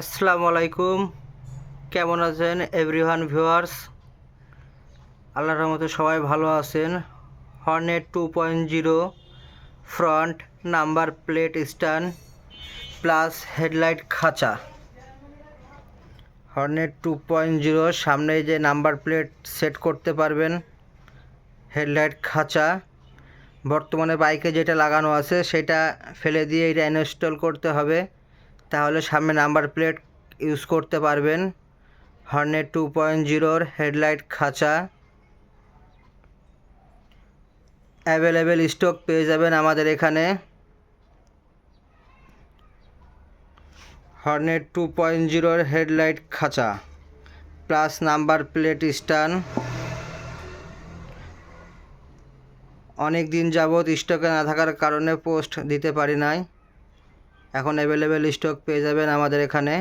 আসসালামু আলাইকুম। কেমন আছেন এভরিওয়ান ভিউয়ার্স? আল্লাহর রহমতে সবাই ভালো আছেন। Hornet two point zero front number plate stand plus headlight খাঁচা। হর্নেট টু পয়েন্ট জিরো সামনে যে নাম্বার প্লেট সেট করতে পারবেন, হেডলাইট খাঁচা। বর্তমানে বাইকে যেটা লাগানো আছে, সেটা ফেলে দিয়ে এটা ইনস্টল করতে হবে। তাহলে সামনে নাম্বার প্লেট ইউজ করতে পারবেন। হর্নেট টু পয়েন্ট জিরোর হেডলাইট খাঁচা। অ্যাভেলেবেল স্টক পেয়ে যাবেন আমাদের এখানে। হর্নেট টু পয়েন্ট জিরোর হেডলাইট খাঁচা। Plus number plate stand. অনেক দিন যাবৎ স্টকে না থাকার কারণে পোস্ট দিতে পারি নাই। এখন অ্যাভেলেবেল স্টক পেয়ে যাবেন আমাদের এখানে।